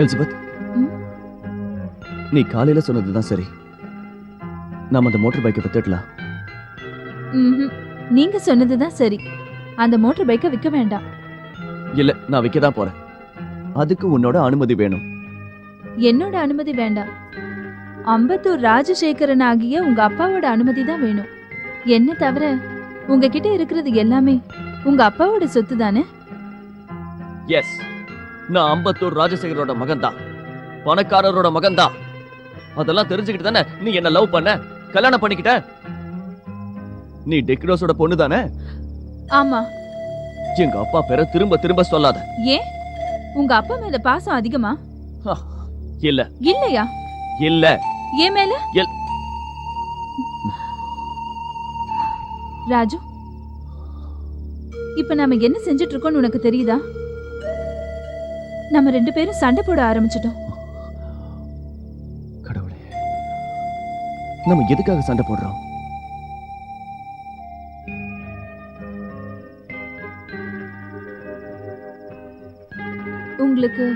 Elizabeth? நீ காலையில சொன்னதுதான் சரி. நாம அந்த மோட்டார் பைக்கை வித்துடலாம். நீங்க சொன்னதுதான் சரி. அந்த மோட்டார் பைக்கை விற்க வேண்டாம். இல்ல நான் விற்க தான் போறேன். அதுக்கு உன்னோட அனுமதி வேணும். என்னோட அனுமதி வேண்டாம். அம்பத்தூர் ராஜசேகரன் ஆகிய உங்க அப்பாவோட அனுமதி தான் வேணும். என்ன தவிர உங்ககிட்ட இருக்கிறது எல்லாமே உங்க அப்பாவோட சொத்து தானே எஸ் நான் அம்பத்தூர் ராஜசேகரோட மகன் தான் பணக்காரரோட மகன் தான் அதெல்லாம் தெரிஞ்சுக்கிட்டு தானே நீ என்ன லவ் பண்ண? கல்யாணம் பண்ணிக்கிட்ட? நீ டெக்ரோஸோட பொண்ணு தானே ஆமா. எங்க அப்பா பேரை திரும்ப திரும்ப சொல்லாத. ஏன்? உங்க அப்பா மேல பாசம் அதிகமா? இல்ல. இல்லையா? இல்ல. ஏன் மேல? ராஜு இப்ப நாம என்ன செஞ்சுட்டு இருக்கோம்னு உனக்கு தெரியுதா? நம்ம ரெண்டு பேரும் சண்டை போட ஆரம்பிச்சிட்டோம். கடவுளே நம்ம எதுக்காக சண்டை போடுறோம்? உங்களுக்கு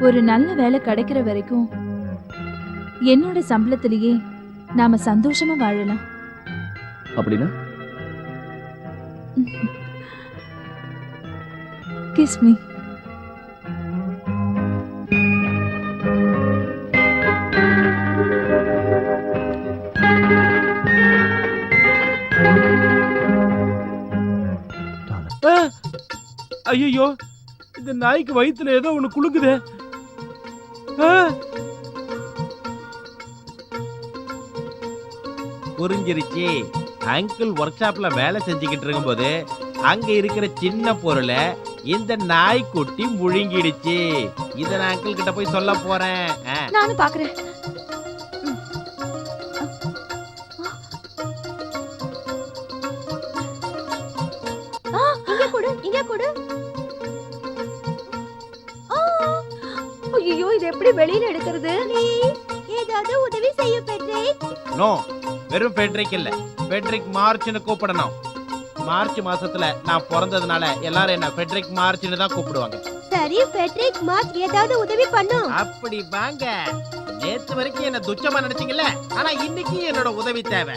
ஒரு நல்ல வேலை கிடைக்கிற வரைக்கும் என்னோட சம்பளத்திலேயே நாம சந்தோஷமா வாழலாம். அப்படின்னா? கிஸ் மீ ஐயோ இந்த நாய்க்கு வயித்துல ஏதோ ஒண்ணு குலுக்குதே! புரிஞ்சிருச்சு. அங்கிள் ஒர்க் ஷாப்ல வேலை செஞ்சுக்கிட்டு இருக்கும்போது அங்க இருக்கிற சின்ன பொருளை இந்த நாய்க்குட்டி முழுங்கிடுச்சு. இத நான் அங்கிள் கிட்ட போய் சொல்ல போறேன். நானும் பாக்குறேன். எப்படி வெளியில எடுக்கிறது? ஏதாவது உதவி செய்ய பெட்ரிக். நோ வெறும் ஃபெட்ரிக் இல்ல. ஃபெட்ரிக் மார்ச்னு கூப்பிடணும். மார்ச் மாசத்துல நான் பிறந்ததுனால எல்லாரும் என்ன ஃபெட்ரிக் மார்ச்னு தான் கூப்பிடுவாங்க. சரி பெட்ரிக் மார்ச் ஏதாவது உதவி பண்ணும் அப்படி வாங்க. நேத்து வரைக்கும் என்ன துச்சமா நினைச்சீங்கல்ல? ஆனா இன்னைக்கு என்னோட உதவி தேவை.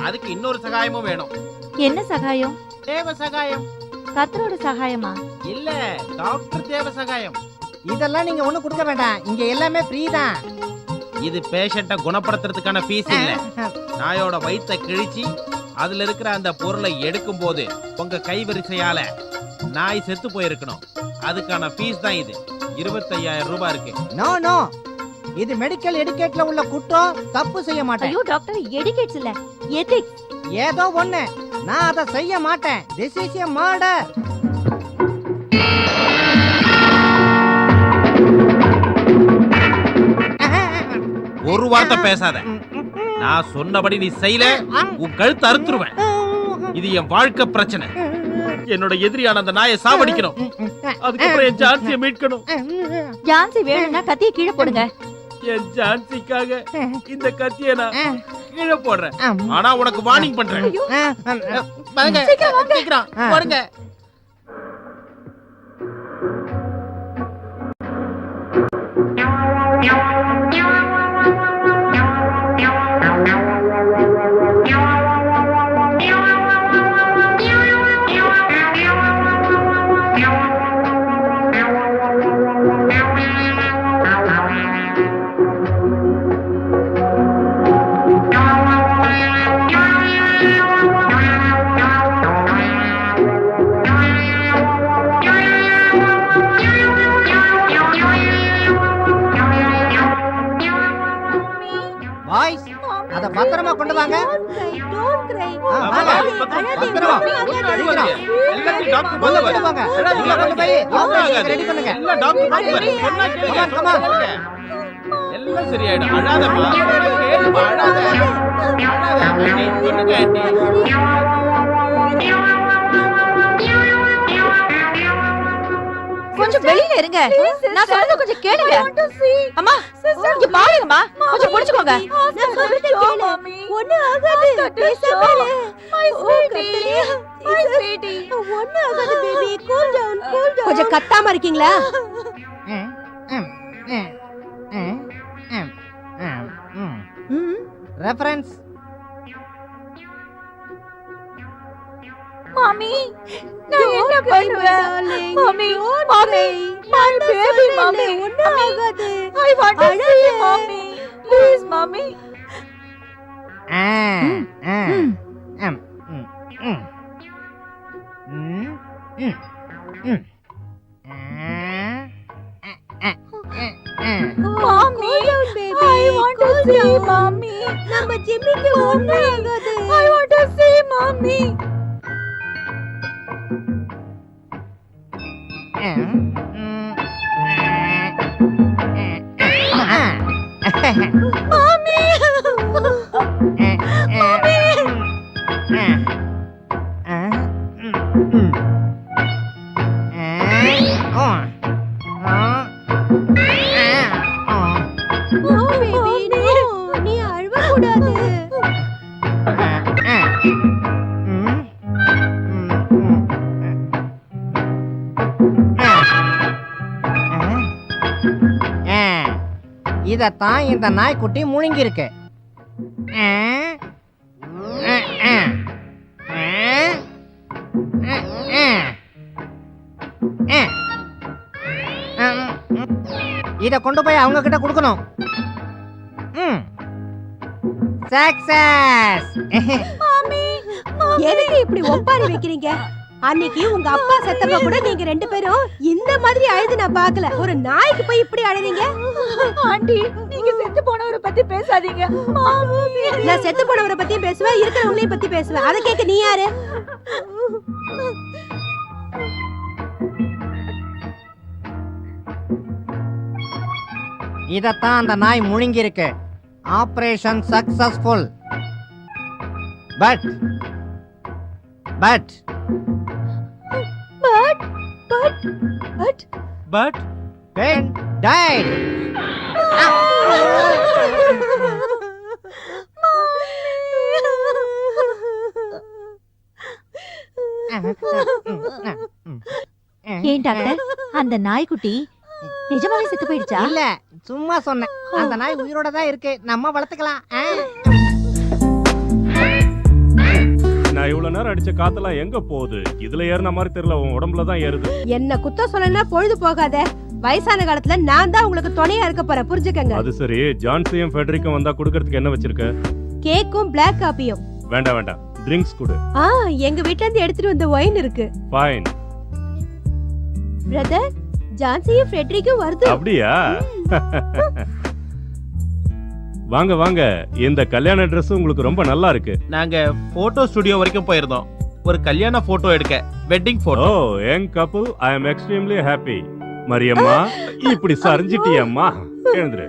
அதுக்கு இன்னொரு சகாயமும் வேணும். என்ன சகாயம்? தேவ சகாயம். கத்தரோட சகாயமா? இல்ல டாக்டர் தேவ சகாயம். இதெல்லாம் நீங்க ஒண்ணு கொடுக்க வேண்டாம். இங்க எல்லாமே ஃப்ரீ தான். இது பேஷண்ட குணப்படுத்துறதுக்கான ஃபீஸ் இல்ல. நாயோட வயித்தை கிழிச்சு அதுல இருக்கிற அந்த பொருளை எடுக்கும் போது உங்க கைவரிசையால நாய் செத்து போயிருக்கணும். அதுக்கான ஃபீஸ் தான் இது. இருபத்தையாயிரம் ரூபாய் இருக்கு. நோ நோ இது மெடிக்கல் எடுக்கேட்ல உள்ள குற்றம் தப்பு செய்ய மாட்டேன். ஐயோ டாக்டர் எடிகேட்ஸ் இல்ல. எதிக்ஸ் ஏதோ ஒண்ணு. நான் அதை செய்ய மாட்டேன். திஸ் இஸ் எ மர்டர் ஒரு வார்த்தை பேசாத. நான் சொன்னபடி நீ செய்யல உன் கழுத்து அறுத்துருவேன். இது என் வாழ்க்கை பிரச்சனை. என்னோட எதிரியான அந்த நாயை சாவடிக்கணும். அதுக்கப்புறம் என் ஜான்சியை மீட்கணும். ஜான்சி வேணும்னா கத்திய கீழே போடுங்க. என் ஜான்சிக்காக இந்த கத்தியை நான் கீழே போடுறேன். ஆனா உனக்கு வார்னிங் பண்றேன். வாங்க சீக்கிரம் போடுங்க. எல்லாம் சரியாயிடும் அழாதம்மா கேளுமா அழாத அழாத ஆண்டி சொல்லுங்க கொஞ்சம் வெளியில இருங்க. நான் சொல்றத கொஞ்சம் கேளுங்க. அம்மா இங்க பாருங்கம்மா. கொஞ்சம் புடிச்சுக்கோங்க. ஒண்ணு ஆகாது. பேசாம ஒண்ணு ஆகாது baby cool down cool down கொஞ்சம் கத்தாம இருக்கீங்களா? ம், ம். ரெஃபரன்ஸ் மாமி நான் என்ன பண்ணுவேன் மாமி மாமி மை பேபி மாமி ஒண்ணும் ஆகாது. ஐ வாண்ட் டு see மாமி. ப்ளீஸ் மாமி. மாமி ஐ வாண்ட் டு see மாமி. நம்ம ஜிம்மிக்கு ஒண்ணும் ஆகாது. ஐ வாண்ட் டு see மாமி. மாமி இதத்தான் இந்த நாய்க்குட்டி முழுங்கிருக்கு இத கொண்டு போய் அவங்க கிட்ட கொடுக்கணும் சக்சஸ் எதுக்கு இப்படி ஒப்பாரி வைக்கிறீங்க? அன்னைக்கு உங்க அப்பா செத்தப்ப கூட நீங்க ரெண்டு பேரும் இந்த மாதிரி அழுது நான் பார்க்கல. ஒரு நாய்க்கு போய் இப்படி அழுறீங்க? ஆண்டி நீங்க செத்து போனவரை பத்தி பேசாதீங்க. நான் செத்து போனவரை பத்தியும் பேசுவேன் இருக்கிறவங்களையும் பத்தி பேசுவேன். அதை கேட்க நீ யாரு? இதத்தான் அந்த நாய் முழுங்கிருக்கு operation successful but but but but Ben died. ஏன் டாக்டர்? அந்த நாய்க்குட்டி நிஜமாவே செத்து போயிடுச்சா? இல்ல சும்மா சொன்னேன். அந்த நாய் உயிரோட தான் இருக்கு. நம்ம வளர்த்துக்கலாம். நான் இவ்வளவு நேரம் அடிச்ச காத்தெல்லாம் எங்க போகுது? இதுல ஏறின மாதிரி தெரியல உன் உடம்புல தான் ஏறுது. என்ன குத்தம் சொல்லனா பொழுது போகாத. வயசான காலத்துல நான் தான் உங்களுக்கு துணையா இருக்க போறேன். புரிஞ்சுக்கங்க. அது சரி. ஜான்சியும் ஃபெடரிக்கும் வந்தா குடுக்கறதுக்கு என்ன வச்சிருக்க? கேக்கும் பிளாக் காப்பியும் வேண்டாம் வேண்டாம். ட்ரிங்க்ஸ் கொடு. ஆ எங்க வீட்ல இருந்து எடுத்துட்டு வந்த ஒயின் இருக்கு. ஃபைன் பிரதர் ஜான்சியும் ஃப்ரெட்ரிக்கும் வருது. அப்படியா? வாங்க வாங்க. இந்த கல்யாண Dress உங்களுக்கு ரொம்ப நல்லா இருக்கு. நாங்க போட்டோ ஸ்டுடியோ வரைக்கும் போயிருந்தோம். ஒரு கல்யாண போட்டோ எடுக்க wedding oh photo young couple I am extremely happy Mariamma இப்படி சரிஞ்சிட்டியம்மா. எழுந்துரு.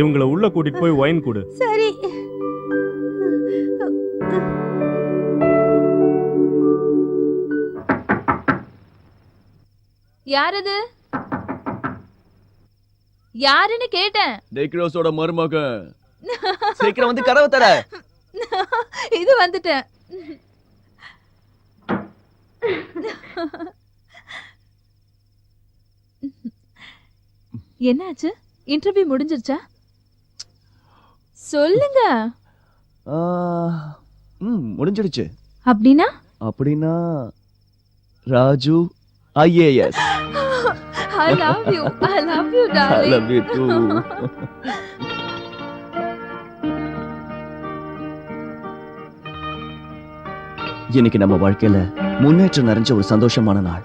இவங்கள உள்ள கூட்டிட்டு போய் ஒயின் கொடு. சரி. யாரது யாருன்னு கேட்டேன். டெக்ரோஸோட மருமக சீக்கிரம் வந்து கதவை தர. இது வந்துட்டேன். என்னாச்சு? இன்டர்வியூ முடிஞ்சிருச்சா? சொல்லுங்க. ம் முடிஞ்சிடுச்சு அப்படின்னா? அப்படின்னா Raju IAS. I love you I love you I love you too. இன்னைக்கு நம்ம வாழ்க்கையில முன்னேற்றம் நிறைஞ்ச ஒரு சந்தோஷமான நாள்.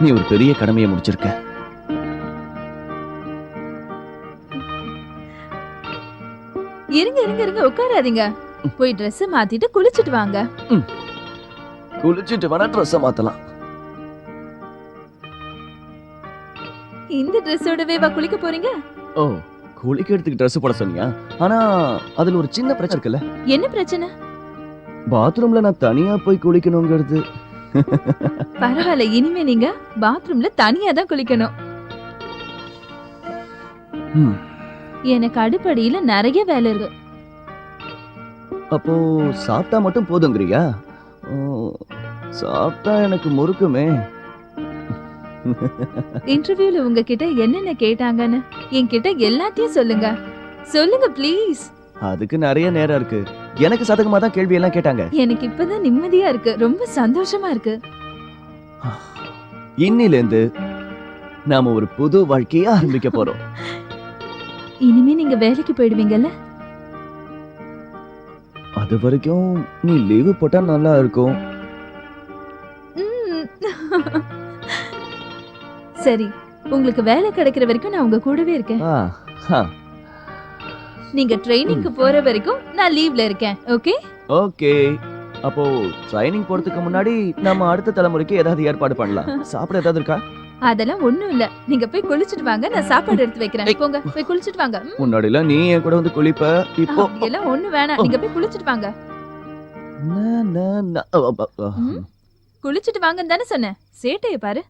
நீ ஒரு பெரிய கடமையை முடிச்சிருக்க. இருங்க இருங்க இருங்க உட்காராதீங்க. போய் Dress மாத்திட்டு குளிச்சிட்டு வாங்க. குளிச்சுட்டு வேணா ட்ரெஸ் மாத்தலாம். ட்ரெஸ்ஸோடவே வா குளிக்க போறீங்க? ஓ குளிக்கிறதுக்கு ட்ரெஸ் போட சொன்னியா? ஆனா அதுல ஒரு சின்ன பிரச்சனை இருக்குல்ல? என்ன பிரச்சனை? பாத்ரூம்ல நான் தனியா போய் குளிக்கணுங்கிறது. பரவாயில்ல இனிமே நீங்க பாத்ரூம்ல தனியா தான் குளிக்கணும். எனக்கு அடுப்படியில நிறைய வேலை இருக்கு. அப்போ சாப்பிட்டா மட்டும் போதுங்கிறியா? சாப்பிட்டா எனக்கு முறுக்குமே. இன்டர்வியூல உங்ககிட்ட என்னென்ன கேட்டாங்கன்னு என்கிட்ட எல்லாத்தையும் சொல்லுங்க. சொல்லுங்க ப்ளீஸ் அதுக்கு நிறைய நேரம் இருக்கு. எனக்கு சதகமா தான் கேள்வி எல்லாம் கேட்டாங்க. எனக்கு இப்பதான் நிம்மதியா இருக்கு. ரொம்ப சந்தோஷமா இருக்கு. இன்னில இருந்து நாம ஒரு புது வாழ்க்கைய ஆரம்பிக்க போறோம். இனிமே நீங்க வேலைக்கு போயிடுவீங்கல்ல? அது வரைக்கும் நீ லீவு போட்டா நல்லா இருக்கும். சரி உங்களுக்கு வேலை கிடைக்கிற வரைக்கும் நான் உங்க கூடவே இருக்கேன். ஆ, நீங்க ட்ரைனிங்க்கு போற வரைக்கும் நான் லீவ்ல இருக்கேன் ஓகே? ஓகே. அப்போ ட்ரைனிங் போறதுக்கு முன்னாடி நம்ம அடுத்த தலைமுறைக்கு ஏதாவது ஏற்பாடு பண்ணலாம். சாப்பிட ஏதாவது இருக்கா? அதெல்லாம் ஒண்ணும் இல்ல. நீங்க போய் குளிச்சிட்டு வாங்க நான் சாப்பாடு எடுத்து வைக்கிறேன். ஏய். போங்க போய் குளிச்சிட்டு வாங்க ம். முன்னாடி எல்லாம் நீ என் கூட வந்து குளிப்ப. இப்போ அப்படியெல்லாம் ஒண்ணு வேணாம். நீங்க போய் குளிச்சிட்டு வாங்க. நா, நா, நா. அ, அ, அ, ம். குளிச்சிட்டு வாங்கன்னு தானே சொன்னேன். சேட்டைய பாரு.